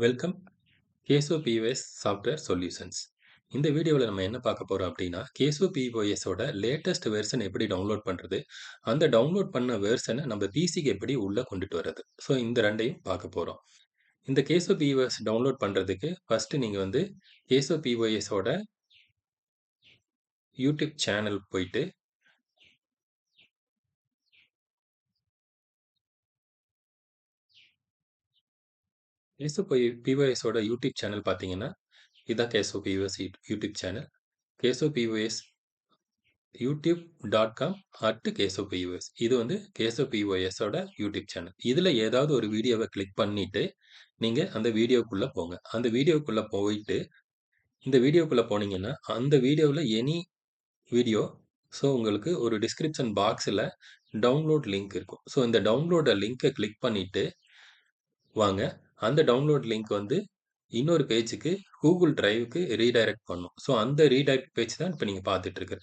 Welcome Keso POS software solutions இந்த வீடியோவில் நம்ம என்ன பார்க்க போகிறோம் அப்படின்னா கேசோ பிஓஎஸோட லேட்டஸ்ட் வெர்ஷன் எப்படி டவுன்லோட் பண்ணுறது அந்த டவுன்லோட் பண்ண வெர்ஷனை நம்ம பிசிக்கு எப்படி உள்ளே கொண்டுட்டு வர்றது? ஸோ இந்த ரெண்டையும் பார்க்க போகிறோம் இந்த கேசோ பிஓஎஸ் டவுன்லோட் பண்ணுறதுக்கு ஃபஸ்ட்டு நீங்கள் வந்து கேசோ பிஓஎஸோட யூடியூப் சேனல் போயிட்டு கேசோ பிஓஎஸோட யூடியூப் சேனல் பார்த்தீங்கன்னா இதுதான் Keso POS YouTube channel Keso POS YouTube dot com at Keso POS இது வந்து கேசோ பிஓஎஸோட யூடியூப் சேனல் இதில் ஏதாவது ஒரு வீடியோவை கிளிக் பண்ணிவிட்டு நீங்கள் அந்த வீடியோக்குள்ளே போங்க. அந்த வீடியோக்குள்ளே போயிட்டு இந்த வீடியோக்குள்ளே போனீங்கன்னா அந்த வீடியோவில் எனி வீடியோ ஸோ உங்களுக்கு ஒரு டிஸ்கிரிப்ஷன் பாக்ஸில் டவுன்லோட் லிங்க் இருக்கும். ஸோ இந்த டவுன்லோட லிங்க்கை கிளிக் பண்ணிவிட்டு வாங்க. அந்த டவுன்லோட் லிங்க் வந்து இன்னொரு பேஜுக்கு கூகுள் டிரைவுக்கு ரீடைரக்ட் பண்ணும். ஸோ அந்த ரீடைரக்ட் பேஜ் தான் இப்போ நீங்கள் பார்த்துட்டு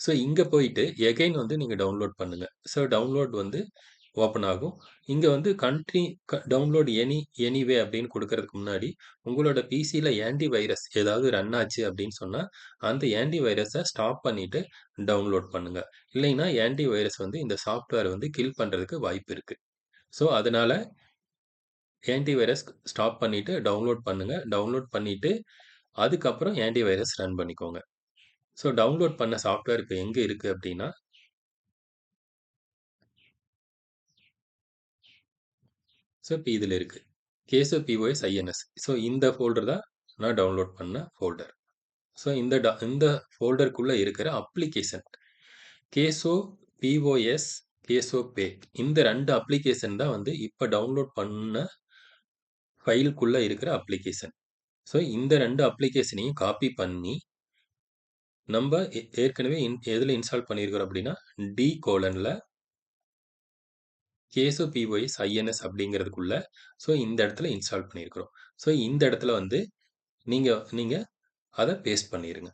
ஸோ இங்கே போயிட்டு எகைன் வந்து நீங்கள் டவுன்லோட் பண்ணுங்கள் ஸோ டவுன்லோட் வந்து ஓப்பன் ஆகும். இங்கே வந்து கண்ட்ரி டவுன்லோட் எனி எனிவே அப்படின்னு கொடுக்கறதுக்கு முன்னாடி உங்களோட பிசியில் ஆன்டி வைரஸ் ஏதாவது ரன் ஆச்சு அப்படின்னு சொன்னால் அந்த ஆன்டி வைரஸை ஸ்டாப் பண்ணிவிட்டு டவுன்லோட் பண்ணுங்கள் இல்லைன்னா ஆன்டி வைரஸ் வந்து இந்த சாஃப்ட்வேர் வந்து கில் பண்ணுறதுக்கு வாய்ப்பு இருக்குது ஸோ அதனால் ஆன்டி வைரஸ் ஸ்டாப் பண்ணிவிட்டு டவுன்லோட் பண்ணுங்கள் டவுன்லோட் பண்ணிவிட்டு அதுக்கப்புறம் ஆன்டி வைரஸ் ரன் பண்ணிக்கோங்க. ஸோ டவுன்லோட் பண்ண சாஃப்ட்வேர் இப்போ எங்கே இருக்குது அப்படின்னா ஸோ இப்போ இதில் இருக்குது கேசோ பிஓஎஸ் ஐஎன்எஸ். ஸோ இந்த ஃபோல்டர் தான் நான் டவுன்லோட் பண்ண ஃபோல்டர் ஸோ இந்த ட இந்த ஃபோல்டருக்குள்ளே இருக்கிற அப்ளிகேஷன் கேசோ பிஓஎஸ் கேசோ பே. இந்த ரெண்டு அப்ளிகேஷன் தான் வந்து இப்போ டவுன்லோட் பண்ண ஃபைலுக்குள்ளே இருக்கிற அப்ளிகேஷன். ஸோ இந்த ரெண்டு அப்ளிகேஷனையும் காப்பி பண்ணி நம்ம ஏற்கனவே இன் எதில் இன்ஸ்டால் பண்ணியிருக்கிறோம் அப்படின்னா டி கோலனில் கேசோ பிஒய்ஸ் ஐஎன்எஸ் அப்படிங்கிறதுக்குள்ள ஸோ இந்த இடத்துல இன்ஸ்டால் பண்ணியிருக்கிறோம் ஸோ இந்த இடத்துல வந்து நீங்கள் நீங்கள் அதை பேஸ்ட் பண்ணிடுங்க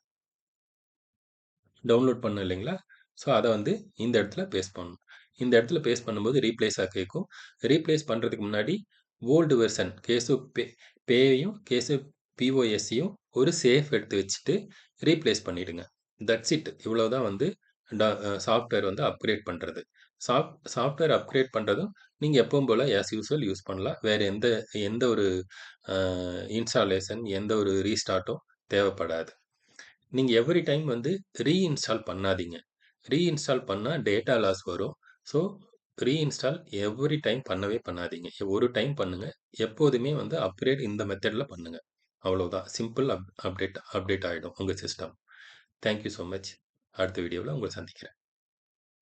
டவுன்லோட் பண்ண இல்லைங்களா? ஸோ அதை வந்து இந்த இடத்துல பேஸ்ட் பண்ணணும். இந்த இடத்துல பேஸ்ட் பண்ணும்போது ரீப்ளேஸாக கேட்கும் ரீப்ளேஸ் பண்ணுறதுக்கு முன்னாடி ஓல்டு வெர்சன் கேசு பே பேயையும் கேசு பிஓஎஸ்சியும் ஒரு சேஃப் எடுத்து வச்சுட்டு ரீப்ளேஸ் பண்ணிவிடுங்க தட்ஸ் இட் இவ்வளோ தான் வந்து சாஃப்ட்வேர் வந்து அப்கிரேட் பண்ணுறது சாஃப்ட் சாஃப்ட்வேர் அப்கிரேட் பண்ணுறதும் நீங்கள் எப்பவும் போல் ஆஸ் யூஸ்வல் யூஸ் பண்ணலாம். வேறு எந்த எந்த ஒரு இன்ஸ்டாலேஷன் எந்த ஒரு ரீஸ்டார்ட்டும் தேவைப்படாது. நீங்கள் எவ்ரி டைம் வந்து ரீஇன்ஸ்டால் பண்ணாதீங்க. ரீஇன்ஸ்டால் பண்ணால் டேட்டா லாஸ் வரும். ஸோ ரீஇன்ஸ்டால் எவ்ரி டைம் பண்ணவே பண்ணாதீங்க. ஒரு டைம் பண்ணுங்கள் எப்போதுமே வந்து அப்கிரேட் இந்த மெத்தடில் பண்ணுங்கள் அவ்வளோதான் சிம்பிள் அப் அப்டேட் அப்டேட் ஆகிடும் உங்கள் சிஸ்டம் தேங்க்யூ ஸோ மச் அடுத்த வீடியோவில் உங்களை சந்திக்கிறேன்.